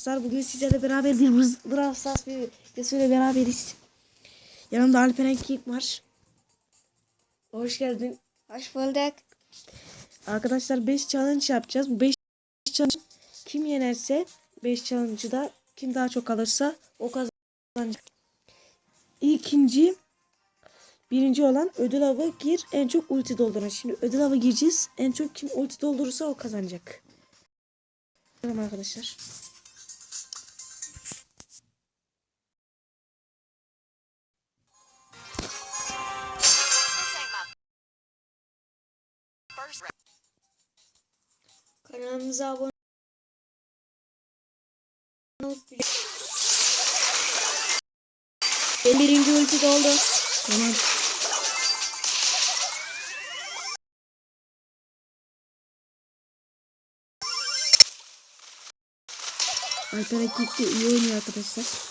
arkadaşlar. Bugün sizlerle beraber bir Brawl Stars bir videosuyla beraberiz. Yanımda Alperen King var. Hoş geldin. Hoş bulduk. Arkadaşlar 5 challenge yapacağız. Bu 5 challenge kim yenerse 5 challenge'ı da kim daha çok alırsa o kazanacak. İkinci birinci olan ödül avı gir en çok ulti dolduran. Şimdi ödül avı gireceğiz. En çok kim ulti doldurursa o kazanacak. Tamam arkadaşlar. Kanalımıza abone olup Benim birinci ulti doldu. Tamam. Alper Ekik de iyi oynuyor arkadaşlar.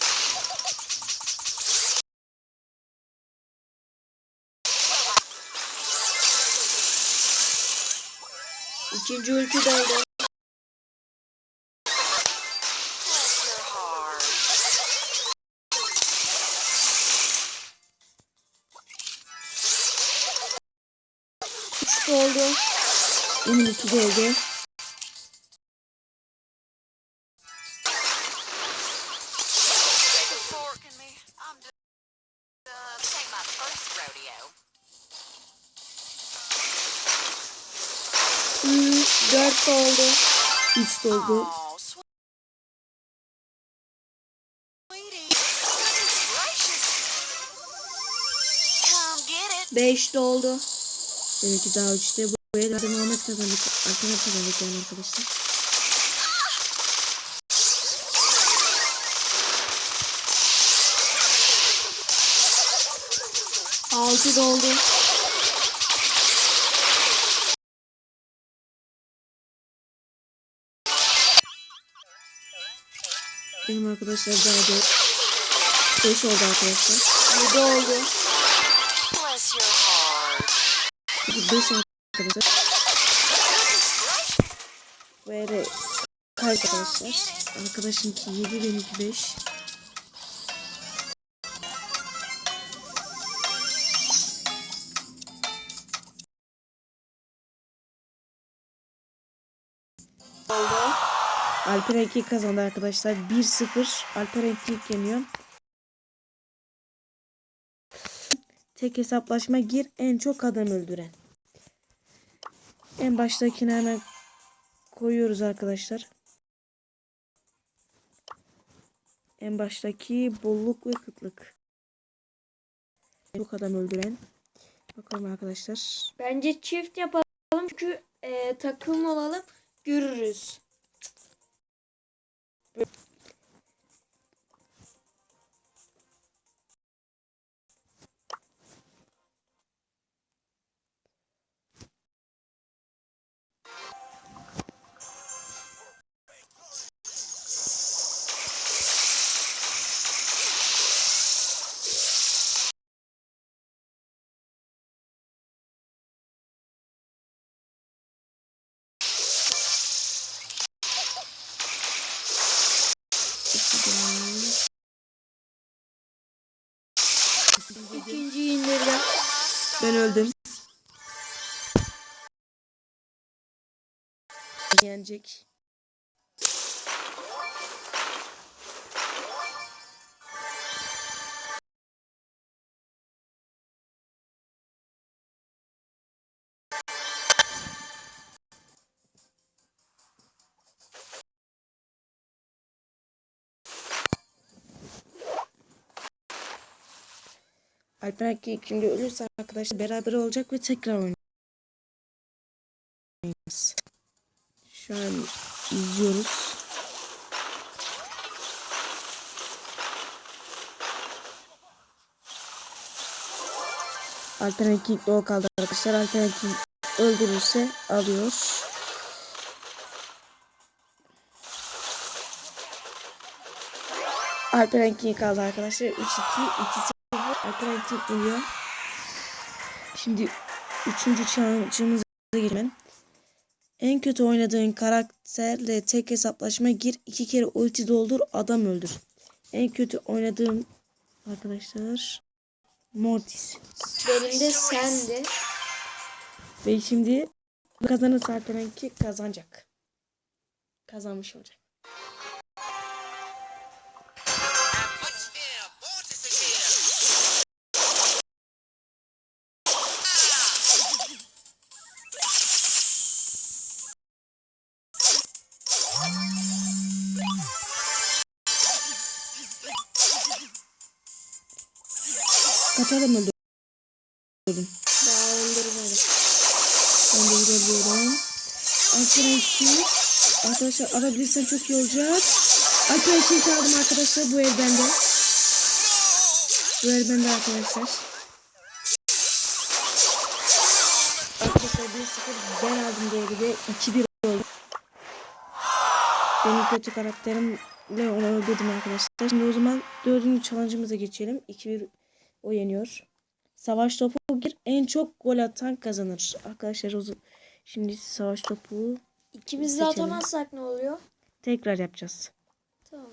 İkinci ulti de oldu. Benim iki de oldu. Hmm. 4 oldu. 3 oldu. Beş doldu. Demek ki daha üçte bu buraya da Muhammed kazandık. Arkana kazandık yani arkadaşlar. Altı doldu. Arkadaşlar daha da beş oldu arkadaşlar. Yedi oldu. Bless your heart. Hadi beş arkadaşlar. Goodness gracious. Böyle kaç arkadaşlar. Arkadaşınki 7 benimki 5. Oldu. Alper 2 kazandı arkadaşlar. 1-0. Alper 2 yeniyor. Tek hesaplaşma gir en çok adam öldüren. En baştakini hemen koyuyoruz arkadaşlar. En baştaki bolluk ve kıtlık. Çok adam öldüren. Bakalım arkadaşlar. Bence çift yapalım çünkü e, takım olalım görürüz. Boop. İkinciyi indirdim. Ben öldüm. Yenecek. Alper ki şimdi ölürse arkadaşlar beraber olacak ve tekrar oynayacağız. Şu an izliyoruz. Alper King o kaldı arkadaşlar. Alper King öldürürse alıyor. Alperen King kaldı arkadaşlar. 3-2, 2-0. King geliyor. Şimdi üçüncü challenge'ımıza geçelim. En kötü oynadığın karakterle tek hesaplaşma gir. iki kere ulti doldur. Adam öldür. En kötü oynadığım arkadaşlar Mortis. Benim de sendi. Ve şimdi kazanırsa ki kazanacak. Kazanmış olacak. Kaç adam öldürdüm? Daha öldürmedim. Ben de için arkadaşlar alabilirsem çok iyi olacak. Alperen için aldım arkadaşlar. Bu ev bende. Bu ev bende arkadaşlar. Arkadaşlar 1-0 ben aldım diye bir de 2-1 oldu. Benim kötü karakterimle onu öldürdüm arkadaşlar. Şimdi o zaman dördüncü challenge'ımıza geçelim. 2-1 o yeniyor. Savaş topu gir. En çok gol atan kazanır. Arkadaşlar zaman- şimdi savaş topu İkimiz de Seçelim. atamazsak ne oluyor? tekrar yapacağız. Tamam.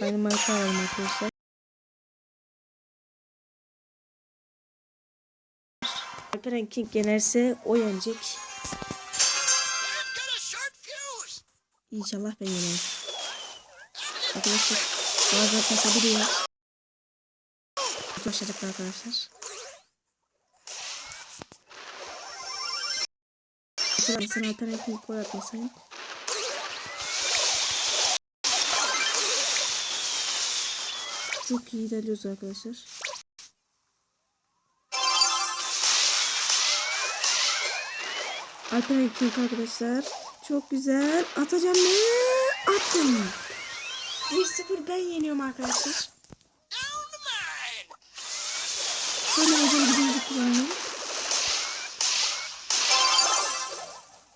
Marka alalım arkadaşlar. Alperen King yenerse o yenecek. İnşallah ben yenerim. Arkadaşlar bazen kasabiliyor. Başladık arkadaşlar. Sen Alperen King gol atmasın. Çok iyi ilerliyoruz arkadaşlar. Alperen King arkadaşlar. Çok güzel. Atacağım mı? Attım. 1-0 ben yeniyorum arkadaşlar. Hemen hocam gidiyoruz kullanalım.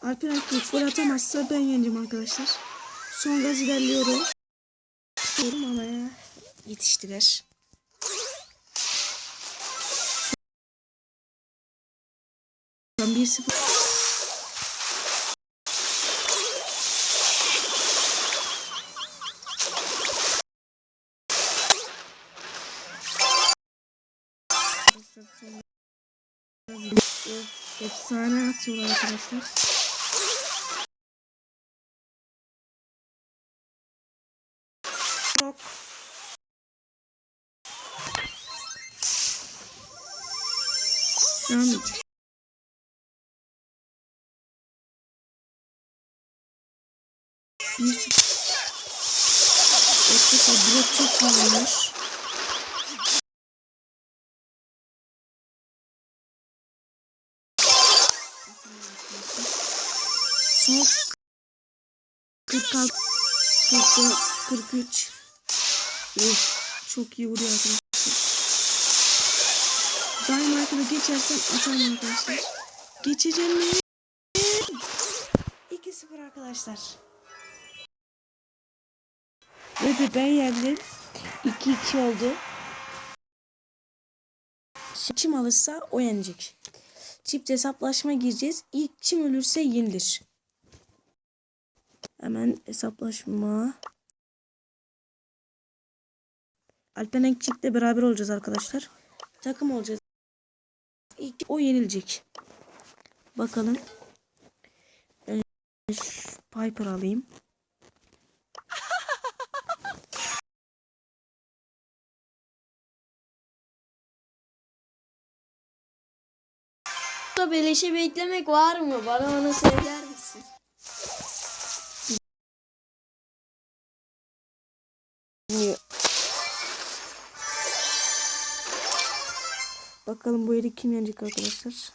Alperen King gol atamazsa ben yeneceğim arkadaşlar. Son gaz ilerliyorum. Diyorum ama ya. Yetiştiler. An 1-0. Of, efsane atıyorlar arkadaşlar. Şu an bir Arkadaşlar blok çok iyi 46 44 43 Of, çok iyi vuruyor arkadaşlar. Daima arkada geçersem atarım arkadaşlar. Geçeceğim mi? 2-0 arkadaşlar. Ve de ben yendim. 2-2 oldu. Kim alırsa o yenecek. Çift hesaplaşma gireceğiz. İlk kim ölürse yenilir. Hemen hesaplaşma. Alperen çiftle beraber olacağız arkadaşlar. Takım olacağız. İlk o yenilecek. Bakalım. Şu Piper alayım. Beleşe beklemek var mı? Bana onu söyler misin? Bakalım bu eli kim yenecek arkadaşlar.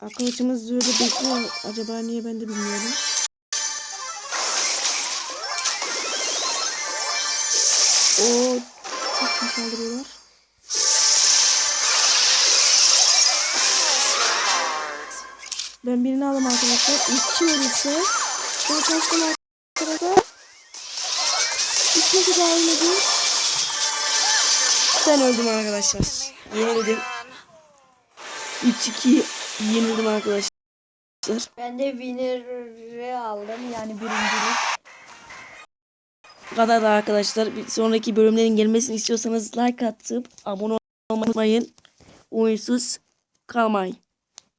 Arkadaşımız öyle bekliyor. Acaba niye ben de bilmiyorum. O çok iyi saldırıyorlar. arkadaşlar. İlk kim olursa ben kaçtım İlk kimse daha ölmedi. Ben öldüm arkadaşlar. Yenildim. 3-2 yenildim arkadaşlar. Ben de winner'ı aldım yani birincilik. Bu kadar da arkadaşlar. Bir sonraki bölümlerin gelmesini istiyorsanız like atıp abone olmayı unutmayın. Oyunsuz kalmayın.